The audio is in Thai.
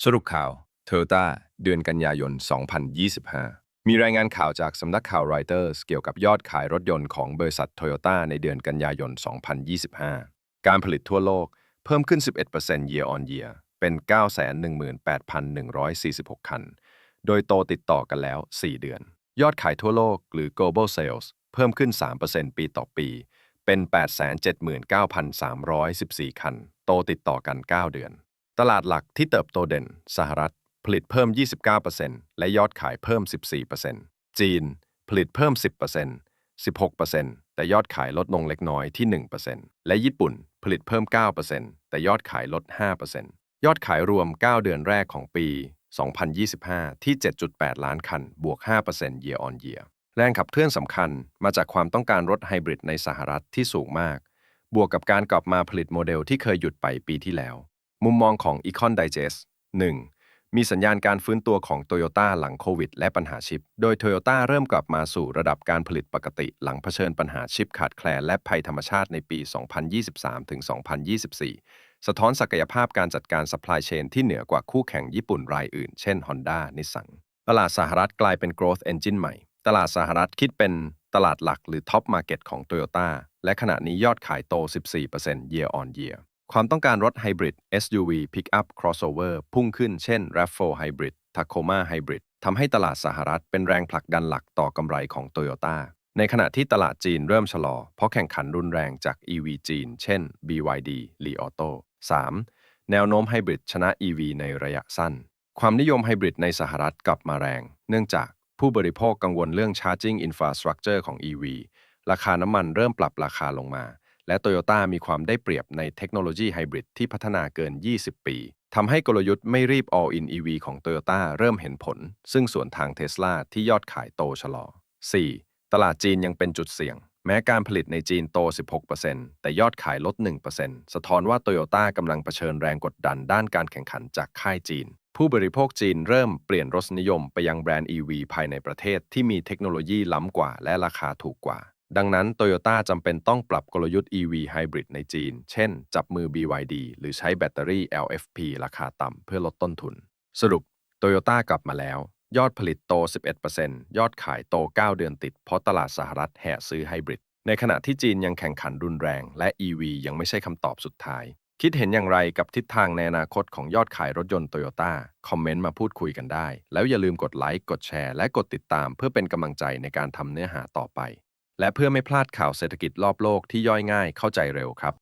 สรุปข่าว Toyota เดือนกันยายน 2025 มีรายงานข่าวจากสำนักข่าว Reuters เกี่ยวกับยอดขายรถยนต์ของบริษัท Toyota ในเดือนกันยายน 2025 การผลิตทั่วโลกเพิ่มขึ้น 11% year on year เป็น 918,146 คัน โดยโตติดต่อกันแล้ว 4 เดือน ยอดขายทั่วโลกหรือ global sales เพิ่มขึ้น 3%ปีต่อปี เป็น 879,314 คัน โตติดต่อกัน 9 เดือน ตลาดหลักที่เติบโตเด่น สหรัฐ ผลิตเพิ่ม 29%และยอดขายเพิ่ม 14%จีน ผลิตเพิ่ม 10% 16%แต่ยอดขายลดลงเล็กน้อยที่ 1%และญี่ปุ่น ผลิตเพิ่ม 9%แต่ยอดขายลด 5%ยอดขายรวม 9 เดือนแรกของปี 2025 ที่ 7.8 ล้านคัน บวก 5% year on year แรงขับเคลื่อนสำคัญมาจากความต้องการรถไฮบริดในสหรัฐที่สูงมาก บวกกับการกลับมาผลิตโมเดลที่เคยหยุดไปปีที่แล้ว มุมมองของ Econ Digest 1. มีสัญญาณการฟื้นตัวของ Toyota หลังโควิด และปัญหาชิป โดย Toyota เริ่มกลับมาสู่ระดับการผลิตปกติ หลังเผชิญปัญหาชิปขาดแคลนและภัยธรรมชาติในปี 2023-2024 สะท้อนศักยภาพการจัดการ supply chain ที่เหนือกว่าคู่แข่งญี่ปุ่นรายอื่น เช่น Honda นิสสันตลาดสหรัฐกลายเป็น growth engine ใหม่ ตลาดสหรัฐคิดเป็นตลาดหลักหรือ top market ของ Toyota และขณะนี้ยอดขายโต 14% year on year ความต้องการรถไฮบริด SUV Pickup Crossover พุ่งขึ้นเช่น RAV4 Hybrid Tacoma Hybrid ทำให้ตลาดสหรัฐเป็นแรงผลักดันหลักต่อกำไรของ Toyota ในขณะที่ตลาดจีนเริ่มชะลอ เพราะแข่งขันรุนแรงจาก EV จีน เช่น BYD Li Auto 3. แนวโน้มไฮบริดชนะ EV ในระยะสั้น ความนิยมไฮบริดในสหรัฐกลับมาแรง เนื่องจากผู้บริโภคกังวลเรื่อง Charging Infrastructure ของ EV ราคาน้ำมันเริ่มปรับราคาลงมา และโตโยต้ามีความได้เปรียบในเทคโนโลยีไฮบริดที่พัฒนาเกิน 20 ปีทำให้กลยุทธ์ไม่รีบ all in EV ของโตโยต้าเริ่มเห็นผล ซึ่งส่วนทางเทสลาที่ยอดขายโตชะลอ 4. ตลาดจีนยังเป็นจุดเสี่ยง แม้การผลิตในจีนโต 16%แต่ยอดขายลด 1%สะท้อนว่าโตโยต้ากำลังเผชิญแรงกดดันด้านการแข่งขันจากค่ายจีน ผู้บริโภคจีนเริ่มเปลี่ยนรสนิยมไปยังแบรนด์ EV ภายในประเทศที่มีเทคโนโลยีล้ำกว่าและราคาถูกกว่า ดังนั้นโตโยต้าจำเป็นต้องปรับกลยุทธ์ EV Hybrid ในจีน เช่น จับมือ BYD หรือใช้แบตเตอรี่ LFP ราคาต่ำเพื่อลดต้นทุน สรุปโตโยต้ากลับมาแล้ว ยอดผลิตโต 11%ยอดขายโต 9 เดือนติด เพราะตลาดสหรัฐแห่ซื้อไฮบริด ในขณะที่จีนยังแข่งขันรุนแรง และ EV ยังไม่ใช่คำตอบสุดท้าย คิดเห็นอย่างไรกับทิศทางในอนาคตของยอดขายรถยนต์โตโยต้าคอมเมนต์มาพูดคุยกันได้ แล้วอย่าลืมกดไลค์ กดแชร์ และกดติดตาม เพื่อเป็นกำลังใจในการทำเนื้อหาต่อไป และเพื่อไม่พลาดข่าวเศรษฐกิจรอบโลกที่ย่อยง่ายเข้าใจเร็วครับ